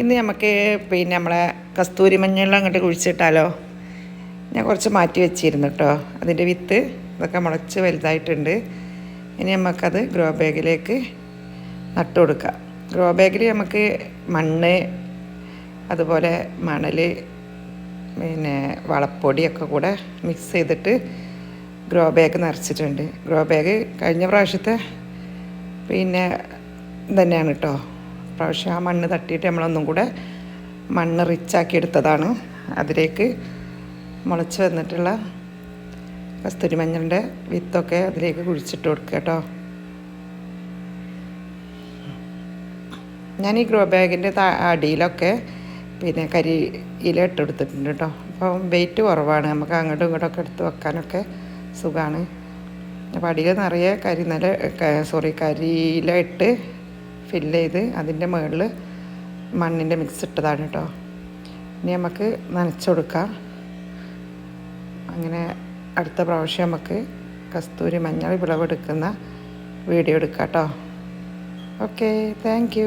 ഇന്ന് നമുക്ക് പിന്നെ നമ്മളെ കസ്തൂരി മഞ്ഞെല്ലാം അങ്ങോട്ട് കുഴിച്ചിട്ടാലോ? ഞാൻ കുറച്ച് മാറ്റി വെച്ചിരുന്നു കേട്ടോ അതിന്റെ വിത്ത് ഇതൊക്കെ മുളച്ച് വലുതായിട്ടുണ്ട്. ഇനി നമുക്കത് ഗ്രോ ബാഗിലേക്ക് നട്ടു കൊടുക്കാം. ഗ്രോ ബാഗിൽ നമുക്ക് മണ്ണ് അതുപോലെ മണൽ പിന്നെ വളപ്പൊടിയൊക്കെ കൂടെ മിക്സ് ചെയ്തിട്ട് ഗ്രോ ബാഗ് നിറച്ചിട്ടുണ്ട്. ഗ്രോ ബാഗ് കഴിഞ്ഞ പ്രാവശ്യത്തെ പിന്നെ തന്നെയാണ് കേട്ടോ പ്രാവശ്യം ആ മണ്ണ് തട്ടിയിട്ട് നമ്മളൊന്നും കൂടെ മണ്ണ് റിച്ചാക്കി എടുത്തതാണ്. അതിലേക്ക് മുളച്ച് വന്നിട്ടുള്ള കസ്തൂരി മഞ്ഞളിന്റെ വിത്തൊക്കെ അതിലേക്ക് കുഴിച്ചിട്ട് കൊടുക്കുക കേട്ടോ. ഞാൻ ഈ ഗ്രോ ബാഗിന്റെ അടിയിലൊക്കെ പിന്നെ കരി ഇല ഇട്ടെടുത്തിട്ടുണ്ട് കേട്ടോ. അപ്പം വെയിറ്റ് കുറവാണ്. നമുക്ക് അങ്ങോട്ടും ഇങ്ങോട്ടൊക്കെ എടുത്ത് വെക്കാനൊക്കെ സുഖമാണ് അപ്പോൾ അടിയിൽ നിറയെ കരിനില സോറി കരിയില ഇട്ട് ഫില്ല് ചെയ്ത് അതിന്റെ മുകളിൽ മണ്ണിന്റെ മിക്സ് ഇട്ടതാണ് കേട്ടോ ഇനി നമുക്ക് നനച്ചു കൊടുക്കാം. അങ്ങനെ അടുത്ത പ്രാവശ്യം നമുക്ക് കസ്തൂരി മഞ്ഞൾ വിളവെടുക്കുന്ന വീഡിയോ എടുക്കാം കേട്ടോ ഓക്കെ താങ്ക്